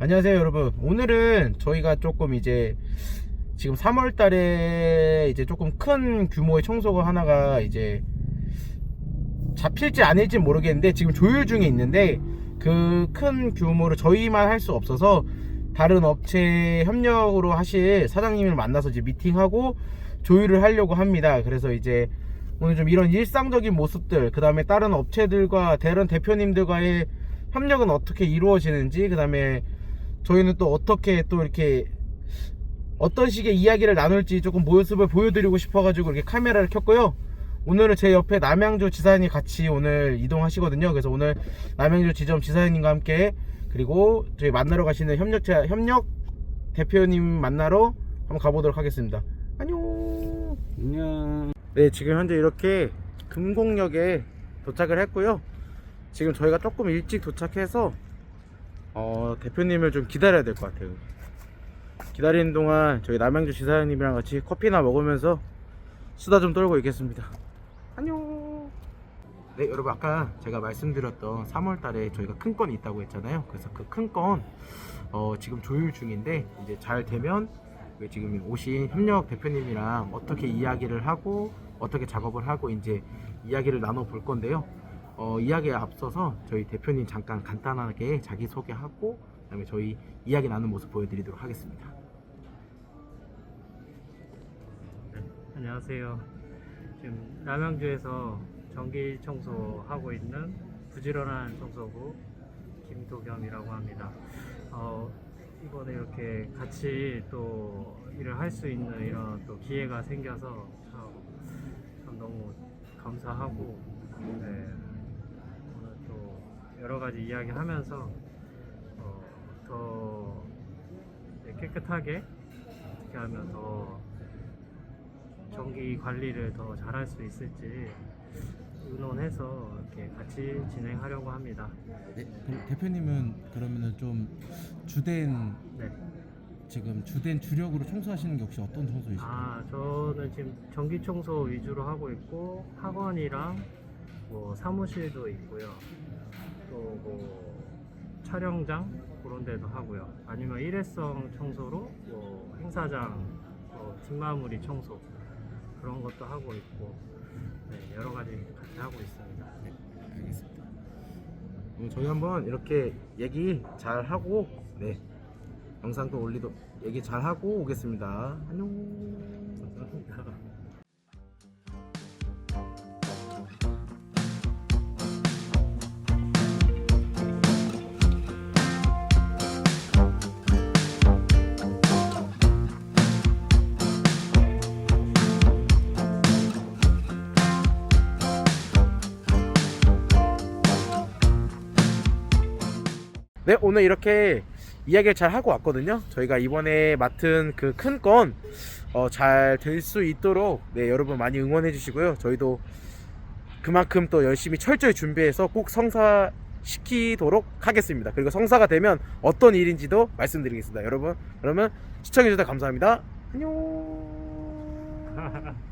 안녕하세요 여러분. 오늘은 저희가 조금 이제 지금 3월 달에 이제 조금 큰 규모의 청소가 하나가 이제 잡힐지 아닐지 모르겠는데 지금 조율 중에 있는데 그 큰 규모를 저희만 할 수 없어서 다른 업체 협력으로 하실 사장님을 만나서 이제 미팅하고 조율을 하려고 합니다. 그래서 이제 오늘 좀 이런 일상적인 모습들 그 다음에 다른 업체들과 다른 대표님들과의 협력은 어떻게 이루어지는지 그 다음에 저희는 또 어떻게 또 이렇게 어떤 식의 이야기를 나눌지 조금 모습을 보여드리고 싶어가지고 이렇게 카메라를 켰고요. 오늘은 제 옆에 남양주 지사님 같이 오늘 이동하시거든요. 그래서 오늘 남양주 지점 지사님과 함께 그리고 저희 만나러 가시는 협력자 협력 대표님 만나러 한번 가보도록 하겠습니다. 안녕. 안녕. 네, 지금 현재 이렇게 금곡역에 도착을 했고요. 지금 저희가 조금 일찍 도착해서 어, 대표님을 좀 기다려야 될 것 같아요. 기다리는 동안 저희 남양주 지사장님이랑 같이 커피나 먹으면서 수다 좀 떨고 있겠습니다. 안녕. 네, 여러분 아까 제가 말씀드렸던 3월 달에 저희가 큰 건이 있다고 했잖아요. 그래서 그 큰 건 어, 지금 조율 중인데 이제 잘 되면 그 지금 오신 협력 대표님이랑 어떻게 이야기를 하고 어떻게 작업을 하고 이제 이야기를 나눠 볼 건데요. 어, 이야기에 앞서서 저희 대표님 잠깐 간단하게 자기 소개하고 그다음에 저희 이야기 나눈 모습 보여드리도록 하겠습니다. 안녕하세요. 지금 남양주에서 전기 청소하고 있는 부지런한 청소부 김도겸이라고 합니다. 어, 이번에 이렇게 같이 또 일을 할 수 있는 이런 또 기회가 생겨서 참, 참 너무 감사하고 네, 여러 가지 이야기 하면서 어, 더 깨끗하게 어떻게 하면 더 전기 관리를 더 잘할 수 있을지 의논해서 이렇게 같이 진행하려고 합니다. 네, 대표님은 그러면은 좀 주된 네. 지금 주된 주력으로 청소하시는 게 혹시 어떤 청소이실까요? 아, 저는 지금 전기 청소 위주로 하고 있고 학원이랑 뭐 사무실도 있고요. 또 뭐 촬영장 그런 데도 하고요. 아니면 일회성 청소로 뭐 행사장 뭐 뒷마무리 청소 그런 것도 하고 있고 네, 여러 가지 같이 하고 있습니다. 네, 알겠습니다. 음, 저희 한번 이렇게 얘기 잘 하고 네 영상도 올리도 얘기 잘 하고 오겠습니다. 안녕. 네, 오늘 이렇게 이야기를 잘 하고 왔거든요. 저희가 이번에 맡은 그 큰건 어, 잘될 수 있도록 네, 여러분 많이 응원해 주시고요. 저희도 그만큼 또 열심히 철저히 준비해서 꼭 성사 시키도록 하겠습니다. 그리고 성사가 되면 어떤 일인지도 말씀드리겠습니다. 여러분, 그러면 시청해 주셔서 감사합니다. 안녕.